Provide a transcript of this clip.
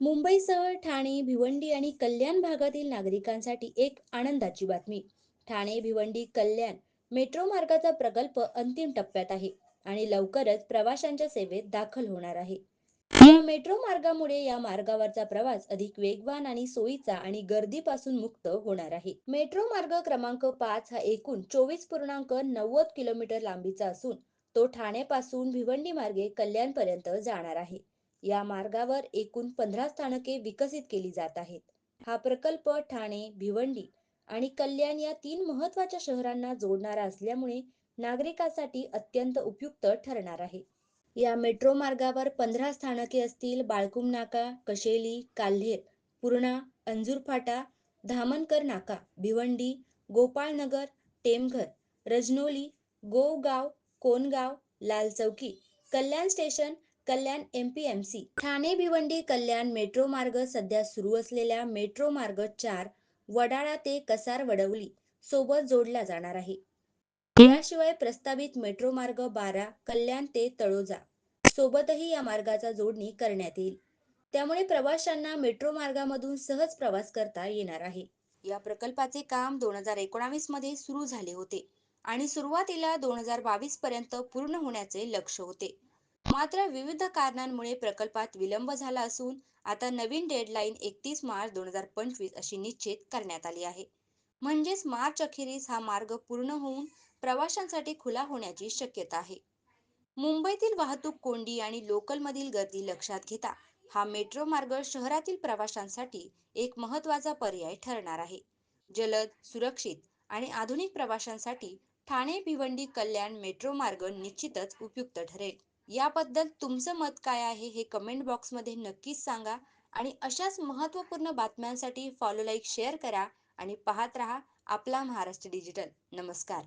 मुंबईसह ठाणे भिवंडी आणि कल्याण भागातील नागरिकांसाठी एक आनंदाची बातमी. ठाणे भिवंडी कल्याण मेट्रो मार्गाचा प्रकल्प अंतिम टप्प्यात आहे आणि लवकरच प्रवाशांच्या सेवेत दाखल होणार आहे. या मेट्रो मार्गामुळे या मार्गावरचा प्रवास अधिक वेगवान आणि सोयीचा आणि गर्दीपासून मुक्त होणार आहे. मेट्रो मार्ग क्रमांक पाच हा एकूण चोवीस पूर्णांक नव्वद किलोमीटर लांबीचा असून तो ठाण्यापासून भिवंडी मार्गे कल्याणपर्यंत जाणार आहे. या मार्गावर एकूण पंधरा स्थानके विकसित केली जात आहेत. हा प्रकल्प ठाणे भिवंडी आणि कल्याण या तीन महत्त्वाच्या शहरांना जोडणारा असल्यामुळे नागरिकांसाठी अत्यंत उपयुक्त ठरणार आहे. या मेट्रो मार्गावर पंधरा स्थानके असतील बाळकुम नाका कशेली काल्हेर पूर्णा अंजूर फाटा धामणकर नाका Bhiwandi गोपाळनगर Temghar रजनोली Gogaon Kongaon Lal Chowki Kalyan station Kalyan M P M C Thane Bhiwandi Kalyan metro मार्ग सध्या सुरू असलेल्या मेट्रो मार्ग चार वडाळा ते कसार वडवली सोबत जोडला जाणार आहे. याशिवाय प्रस्तावित मेट्रो मार्ग बारा कल्याण ते तळोजा सोबतही या मार्गाचा जोडणी करण्यात येईल. त्यामुळे प्रवाशांना मेट्रो मार्गामधून सहज प्रवास करता येणार आहे. या प्रकल्पाचे काम दोन हजार एकोणावीसमध्ये सुरू झाले होते आणि सुरुवातीला दोन हजार बावीस पर्यंत पूर्ण होण्याचे लक्ष्य होते. मात्र विविध कारणांमुळे प्रकल्पात विलंब झाला असून आता नवीन डेडलाईन एकतीस मार्च दोन हजार पंचवीस अशी निश्चित करण्यात आली आहे. म्हणजेच मार्च अखेरीस हा मार्ग पूर्ण होऊन प्रवाशांसाठी खुला होण्याची शक्यता आहे. मुंबईतील वाहतूक कोंडी आणि लोकलमधील गर्दी लक्षात घेता हा मेट्रो मार्ग शहरातील प्रवाशांसाठी एक महत्त्वाचा पर्याय ठरणार आहे. जलद सुरक्षित आणि आधुनिक प्रवाशांसाठी ठाणे भिवंडी कल्याण मेट्रो मार्ग निश्चितच उपयुक्त ठरेल. याबद्दल तुमचं मत काय आहे हे कमेंट बॉक्समध्ये नक्कीच सांगा आणि अशाच महत्त्वपूर्ण बातम्यांसाठी फॉलो लाईक शेअर करा. आणि पाहत रहा आपला महाराष्ट्र डिजिटल नमस्कार.